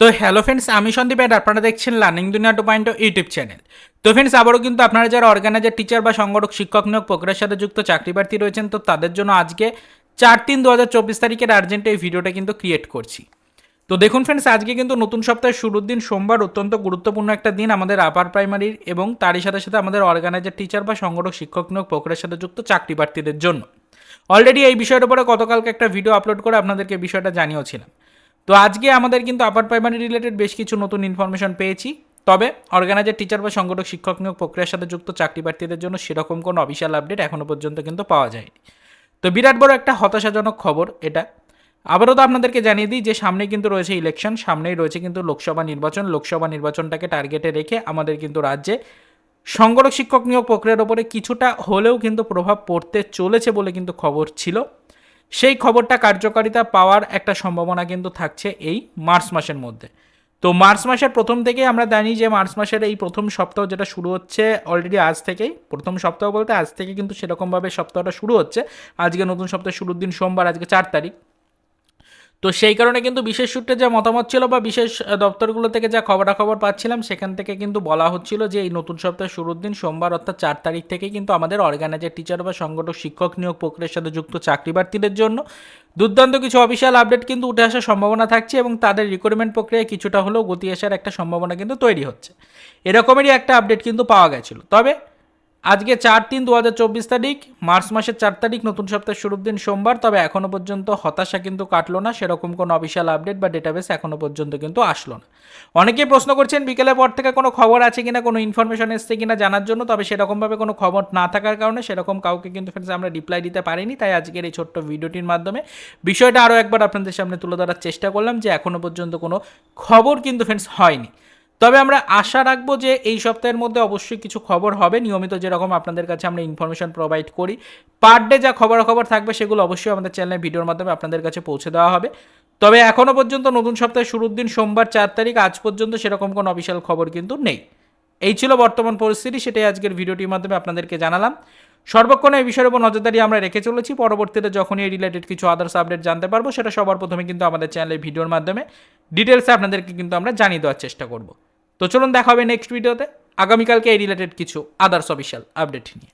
তো hello friends আমি সন্দীপ আর আপনারা দেখছেন learning Duniya two point YouTube channel তো ফ্রেন্ডস আবারও কিন্তু আপনারা যারা অর্গানাইজার টিচার বা সংগঠক, শিক্ষক নিয়োগ প্রক্রিয়ার সাথে যুক্ত, চাকরি প্রার্থী রয়েছেন, তো তাদের জন্য আজকে চার তিন দু হাজার চব্বিশ তারিখের আর্জেন্ট এই ভিডিওটা কিন্তু ক্রিয়েট করছি। তো দেখুন ফ্রেন্ডস আজকে কিন্তু নতুন সপ্তাহের শুরুর দিন, সোমবার অত্যন্ত গুরুত্বপূর্ণ একটা দিন আমাদের আপার প্রাইমারির এবং তারই সাথে সাথে আমাদের অর্গানাইজার টিচার বা সংগঠক, শিক্ষক নিয়োগ প্রক্রিয়ার সাথে যুক্ত চাকরি প্রার্থীদের জন্য। অলরেডি এই বিষয়ের উপরে গতকালকে একটা ভিডিও আপলোড করে আপনাদেরকে বিষয়টা জানিয়েছিলাম। তো আজকে আমাদের কিন্তু আপার প্রাইমারি রিলেটেড বেশ কিছু নতুন ইনফরমেশন পেয়েছি। তবে অর্গানাইজার টিচার বা সংগঠক, শিক্ষক নিয়োগ প্রক্রিয়ার সাথে যুক্ত চাকরি প্রার্থীদের জন্য সেরকম কোনো অফিসিয়াল আপডেট এখনও পর্যন্ত কিন্তু পাওয়া যায়নি। তো বিরাট বড় একটা হতাশাজনক খবর এটা। আবারও তো আপনাদেরকে জানিয়ে দিই যে সামনেই কিন্তু রয়েছে ইলেকশন সামনেই রয়েছে কিন্তু লোকসভা নির্বাচন। লোকসভা নির্বাচনটাকে টার্গেটে রেখে আমাদের কিন্তু রাজ্যে সংগঠক, শিক্ষক নিয়োগ প্রক্রিয়ার ওপরে কিছুটা হলেও কিন্তু প্রভাব পড়তে চলেছে বলে কিন্তু খবর ছিল। সেই খবরটা কার্যকারিতা পাওয়ার একটা সম্ভাবনা কিন্তু থাকছে এই মার্চ মাসের মধ্যে। তো মার্চ মাসের প্রথম থেকে আমরা জানি যে মার্চ মাসের এই প্রথম সপ্তাহ যেটা শুরু হচ্ছে অলরেডি আজ থেকেই, প্রথম সপ্তাহ বলতে আজ থেকে কিন্তু সেরকমভাবে সপ্তাহটা শুরু হচ্ছে। আজকে নতুন সপ্তাহ শুরুর দিন সোমবার, আজকে চার তারিখ। তো সেই কারণে কিন্তু বিশেষ সূত্রে যা মতামত ছিল বা বিশেষ দপ্তরগুলো থেকে যা খবরাখবর পাচ্ছিলাম, সেখান থেকে কিন্তু বলা হচ্ছিল যে এই নতুন সপ্তাহের শুরুর দিন সোমবার অর্থাৎ চার তারিখ থেকে কিন্তু আমাদের অর্গানাইজার টিচার বা সংগঠক, শিক্ষক নিয়োগ প্রক্রিয়ার সাথে যুক্ত চাকরি প্রার্থীদের জন্য দুর্দান্ত কিছু অফিসিয়াল আপডেট কিন্তু উঠে আসার সম্ভাবনা থাকছে এবং তাদের রিক্রুটমেন্ট প্রক্রিয়ায় কিছুটা হলেও গতি আসার একটা সম্ভাবনা কিন্তু তৈরি হচ্ছে। এরকমেরই একটা আপডেট কিন্তু পাওয়া গেছিল। তবে আজকে চার তিন দু তারিখ, মার্চ মাসের চার তারিখ, নতুন সপ্তাহের শুরুর দিন সোমবার, তবে এখনও পর্যন্ত হতাশা কিন্তু কাটলো না, সেরকম কোনো অফিসিয়াল আপডেট বা ডেটাবেস এখনও পর্যন্ত কিন্তু আসলো না। অনেকেই প্রশ্ন করছেন বিকেলের পর থেকে কোনো খবর আছে কিনা, কোনো ইনফরমেশন এসছে কিনা জানার জন্য, তবে সেরকমভাবে কোনো খবর না থাকার কারণে সেরকম কাউকে কিন্তু ফ্রেন্ডস আমরা রিপ্লাই দিতে পারিনি, তাই আজকের এই ছোট্ট ভিডিওটির মাধ্যমে বিষয়টা আরও একবার আপনাদের সামনে তুলে ধরার চেষ্টা করলাম, যে এখনও পর্যন্ত কোনো খবর কিন্তু ফ্রেন্ডস হয়নি। তবে আমরা আশা রাখব যে এই সপ্তাহের মধ্যে অবশ্যই কিছু খবর হবে। নিয়মিত যেরকম আপনাদের কাছে আমরা ইনফরমেশন প্রোভাইড করি পার ডে যা খবরাখবর থাকবে সেগুলো অবশ্যই আমাদের চ্যানেলের ভিডিওর মাধ্যমে আপনাদের কাছে পৌঁছে দেওয়া হবে। তবে এখনও পর্যন্ত নতুন সপ্তাহের শুরুর দিন সোমবার চার তারিখ, আজ পর্যন্ত সেরকম কোনো অফিসিয়াল খবর কিন্তু নেই। এই ছিল বর্তমান পরিস্থিতি, সেটাই আজকের ভিডিওটির মাধ্যমে আপনাদেরকে জানালাম। সর্বক্ষণ এই বিষয়ের উপর নজরদারি আমরা রেখে চলেছি, পরবর্তীতে যখনই এই রিলেটেড কিছু আদার্স আপডেট জানতে পারব, সেটা সবার প্রথমে কিন্তু আমাদের চ্যানেলের ভিডিওর মাধ্যমে ডিটেলসে আপনাদেরকে কিন্তু আমরা জানিয়ে দেওয়ার চেষ্টা করব। তো চলুন দেখা হবে নেক্সট ভিডিওতে আগামীকালকে এই রিলেটেড কিছু আদার্স অফিসিয়াল আপডেট নিয়ে।